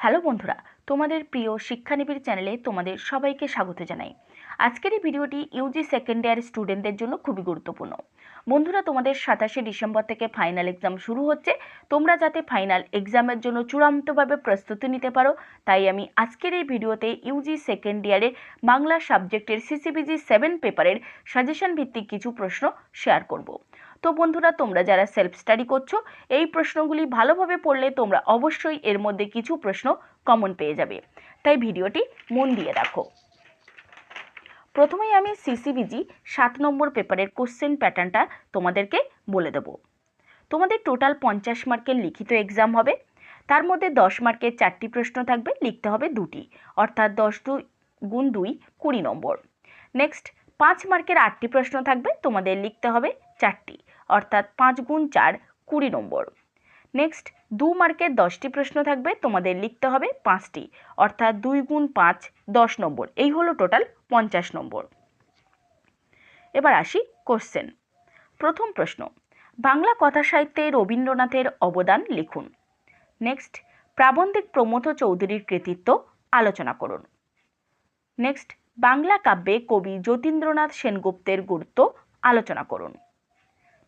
Hello বন্ধুরা, তোমাদের প্রিয় শিক্ষানিবিড় চ্যানেলে তোমাদের সবাইকে স্বাগত জানাই। আজকের এই ভিডিওটি ইউজি সেকেন্ড ইয়ার স্টুডেন্টদের জন্য খুবই গুরুত্বপূর্ণ। বন্ধুরা, তোমাদের সাতাশে ডিসেম্বর থেকে ফাইনাল এক্সাম শুরু হচ্ছে। তোমরা যাতে ফাইনাল এক্সামের জন্য চূড়ান্তভাবে প্রস্তুতি নিতে পারো, তাই আমি আজকের এই ভিডিওতে ইউজি সেকেন্ড ইয়ারের বাংলা সাবজেক্টের সিসিবিজি সেভেন পেপারের সাজেশন ভিত্তিক কিছু প্রশ্ন শেয়ার করব। তো বন্ধুরা, তোমরা যারা সেলফ স্টাডি করছ, এই প্রশ্নগুলি ভালোভাবে পড়লে তোমরা অবশ্যই এর মধ্যে কিছু প্রশ্ন কমন পেয়ে যাবে। তাই ভিডিওটি মন দিয়ে দেখো প্রথমেই আমি সিসিবিজি সাত নম্বর পেপারের কোশ্চেন প্যাটার্নটা তোমাদেরকে বলে দেব। তোমাদের টোটাল পঞ্চাশ মার্কের লিখিত এক্সাম হবে। তার মধ্যে দশ মার্কের চারটি প্রশ্ন থাকবে, লিখতে হবে দুটি। অর্থাৎ দশ দুই গুণ দুই কুড়ি নম্বর। নেক্সট পাঁচ মার্কের আটটি প্রশ্ন থাকবে, তোমাদের লিখতে হবে চারটি, অর্থাৎ পাঁচ গুণ চার, কুড়ি নম্বর। নেক্সট দু মার্কের দশটি প্রশ্ন থাকবে, তোমাদের লিখতে হবে পাঁচটি, অর্থাৎ দুই গুণ পাঁচ, দশ নম্বর। এই হলো টোটাল পঞ্চাশ নম্বর। এবার আসি কোশ্চেন প্রথম প্রশ্ন, বাংলা কথা সাহিত্যে রবীন্দ্রনাথের অবদান লিখুন। নেক্সট প্রাবন্ধিক প্রমথ চৌধুরীর কৃতিত্ব আলোচনা করুন। নেক্সট বাংলা কাব্যে কবি যতীন্দ্রনাথ সেনগুপ্তের গুরুত্ব আলোচনা করুন।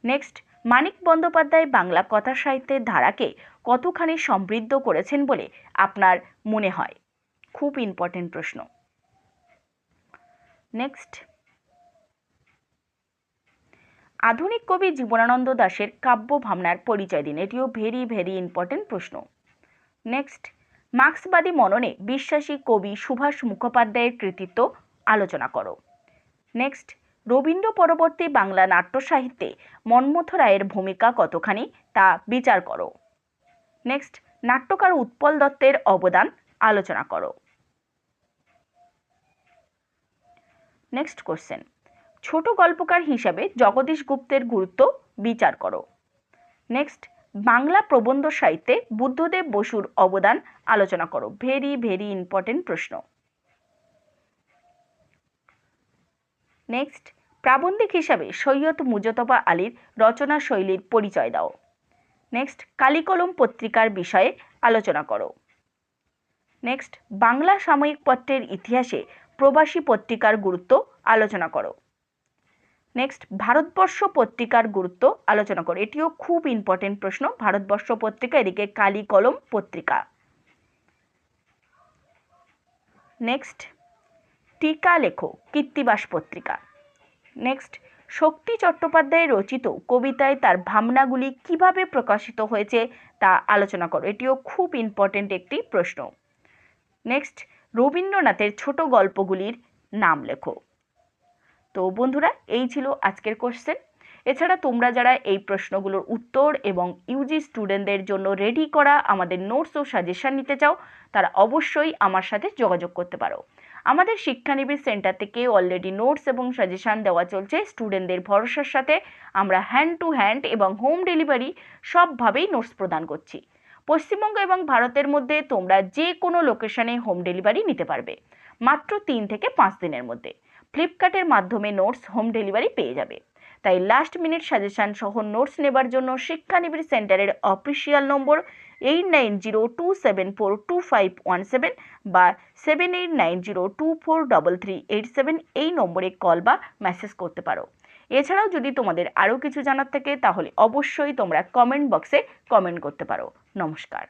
নেক্সট মানিক বন্দ্যোপাধ্যায় বাংলা কথা সাহিত্যের ধারাকে কতখানি সমৃদ্ধ করেছেন বলে আপনার মনে হয়? খুব ইম্পর্টেন্ট প্রশ্ন। নেক্সট আধুনিক কবি জীবনানন্দ দাশের কাব্য ভাবনার পরিচয় দিন। এটিও ভেরি ভেরি ইম্পর্টেন্ট প্রশ্ন। নেক্সট মার্ক্সবাদী মননে বিশ্বাসী কবি সুভাষ মুখোপাধ্যায়ের কৃতিত্ব আলোচনা করো। নেক্সট রবীন্দ্র পরবর্তী বাংলা নাট্য সাহিত্যে মন্মথ রায়ের ভূমিকা কতখানি তা বিচার করো। নেক্সট নাট্যকার উৎপল দত্তের অবদান আলোচনা করো। নেক্সট কোশ্চেন ছোট গল্পকার হিসাবে জগদীশ গুপ্তের গুরুত্ব বিচার করো। নেক্সট বাংলা প্রবন্ধ সাহিত্যে বুদ্ধদেব বসুর অবদান আলোচনা করো। ভেরি ভেরি ইম্পর্টেন্ট প্রশ্ন। নেক্সট প্রাবন্ধিক হিসাবে সৈয়দ মুজতবা আলীর রচনা শৈলীর পরিচয় দাও। নেক্সট কালিকলম পত্রিকার বিষয়ে আলোচনা করো। নেক্সট বাংলা সাময়িক পত্রের ইতিহাসে প্রবাসী পত্রিকার গুরুত্ব আলোচনা করো। নেক্সট ভারতবর্ষ পত্রিকার গুরুত্ব আলোচনা করো। এটিও খুব ইম্পর্টেন্ট প্রশ্ন ভারতবর্ষ পত্রিকা এদিকে কালি কলম পত্রিকা। নেক্সট টিকা লেখো, কীর্তিবাস পত্রিকা। নেক্সট শক্তি চট্টোপাধ্যায় রচিত কবিতায় তার ভাবনাগুলি কীভাবে প্রকাশিত হয়েছে তা আলোচনা করো। এটিও খুব ইম্পর্টেন্ট একটি প্রশ্ন। নেক্সট রবীন্দ্রনাথের ছোট গল্পগুলির নাম লেখো। তো বন্ধুরা, এই ছিল আজকের কোশ্চেন এছাড়া তোমরা যারা এই প্রশ্নগুলোর উত্তর এবং ইউজি স্টুডেন্টদের জন্য রেডি করা আমাদের নোটস ও সাজেশন নিতে চাও, তারা অবশ্যই আমার সাথে যোগাযোগ করতে পারো। আমাদের শিক্ষানিবিড় সেন্টার থেকে অলরেডি নোটস এবং সাজেশান দেওয়া চলছে স্টুডেন্টদের ভরসার সাথে। আমরা হ্যান্ড টু হ্যান্ড এবং হোম ডেলিভারি সবভাবেই নোটস প্রদান করছি। পশ্চিমবঙ্গ এবং ভারতের মধ্যে তোমরা যে কোনো লোকেশনে হোম ডেলিভারি নিতে পারবে। মাত্র তিন থেকে পাঁচ দিনের মধ্যে। ফ্লিপকার্টের মাধ্যমে নোটস হোম ডেলিভারি পেয়ে যাবে। তাই লাস্ট মিনিট সাজেশান সহ নোটস নেবার জন্য শিক্ষানিবিড় সেন্টারের official number eight nine zero two seven four two five one seven বা seven eight nine zero two four double three eight seven এই নম্বরে কল বা মেসেজ করতে পারো। এছাড়াও যদি তোমাদের আরও কিছু জানার থাকে, তাহলে অবশ্যই তোমরা কমেন্ট বক্সে কমেন্ট করতে পারো। নমস্কার।